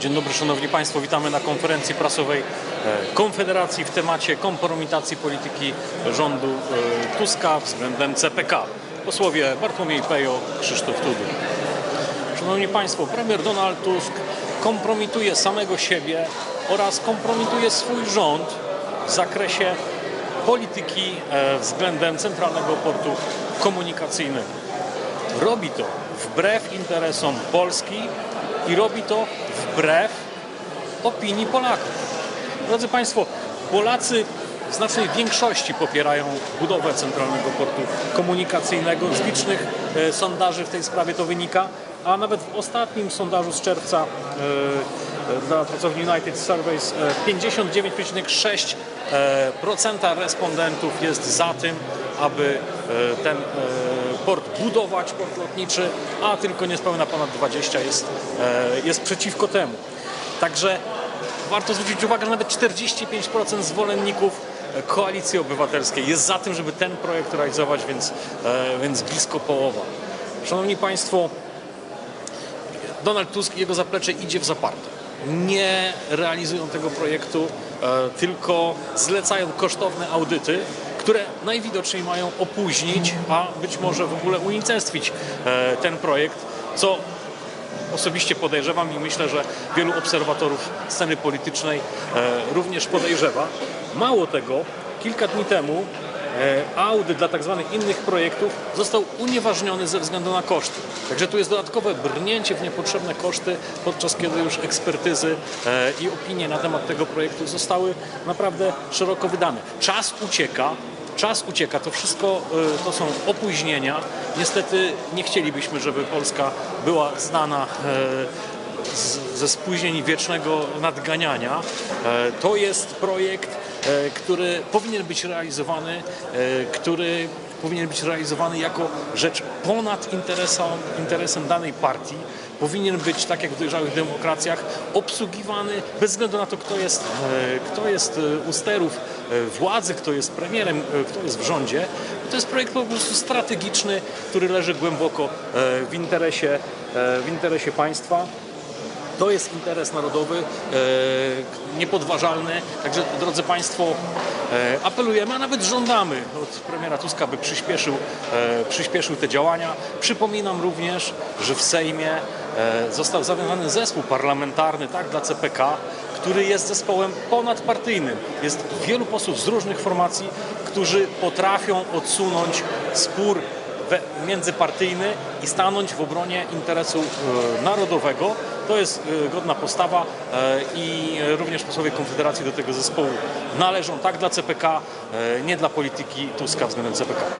Dzień dobry Szanowni Państwo, witamy na konferencji prasowej e, Konfederacji w temacie kompromitacji polityki rządu e, Tuska względem CPK. Posłowie Bartłomiej Pejo, Krzysztof Tuduj. Szanowni Państwo, premier Donald Tusk kompromituje samego siebie oraz kompromituje swój rząd w zakresie polityki e, względem Centralnego Portu Komunikacyjnego. Robi to wbrew interesom Polski i robi to wbrew opinii Polaków. Drodzy Państwo, Polacy w znacznej większości popierają budowę Centralnego Portu Komunikacyjnego. Z licznych e, sondaży w tej sprawie to wynika, a nawet w ostatnim sondażu z czerwca e, e, dla pracowni United Surveys e, 59,6% e, procenta respondentów jest za tym, aby e, ten e, port budować, port lotniczy, a tylko niespełna ponad 20 jest, e, jest przeciwko temu. Także warto zwrócić uwagę, że nawet 45% zwolenników Koalicji Obywatelskiej jest za tym, żeby ten projekt realizować, więc, więc blisko połowa. Szanowni Państwo, Donald Tusk i jego zaplecze idzie w zaparte. Nie realizują tego projektu, tylko zlecają kosztowne audyty, które najwidoczniej mają opóźnić, a być może w ogóle unicestwić e, ten projekt, co osobiście podejrzewam i myślę, że wielu obserwatorów sceny politycznej e, również podejrzewa. Mało tego, kilka dni temu audyt dla tak zwanych innych projektów został unieważniony ze względu na koszty. Także tu jest dodatkowe brnięcie w niepotrzebne koszty, podczas kiedy już ekspertyzy e, i opinie na temat tego projektu zostały naprawdę szeroko wydane. Czas ucieka, Czas ucieka, to wszystko y, to są opóźnienia. Niestety nie chcielibyśmy, żeby Polska była znana e, ze spóźnień wiecznego nadganiania. E, To jest projekt, e, który powinien być realizowany, e, który powinien być realizowany jako rzecz ponad interesem, interesem danej partii. Powinien być, tak jak w dojrzałych demokracjach, obsługiwany bez względu na to, kto jest, kto jest u sterów władzy, kto jest premierem, kto jest w rządzie. To jest projekt po prostu strategiczny, który leży głęboko w interesie, w interesie państwa. To jest interes narodowy, e, niepodważalny. Także, drodzy Państwo, e, apelujemy, a nawet żądamy od premiera Tuska, by przyspieszył, e, przyspieszył te działania. Przypominam również, że w Sejmie został zawiązany zespół parlamentarny tak, dla CPK, który jest zespołem ponadpartyjnym. Jest wielu posłów z różnych formacji, którzy potrafią odsunąć spór międzypartyjny i stanąć w obronie interesu e, narodowego. To jest e, godna postawa e, i również posłowie Konfederacji do tego zespołu należą tak dla CPK, nie dla polityki Tuska względem CPK.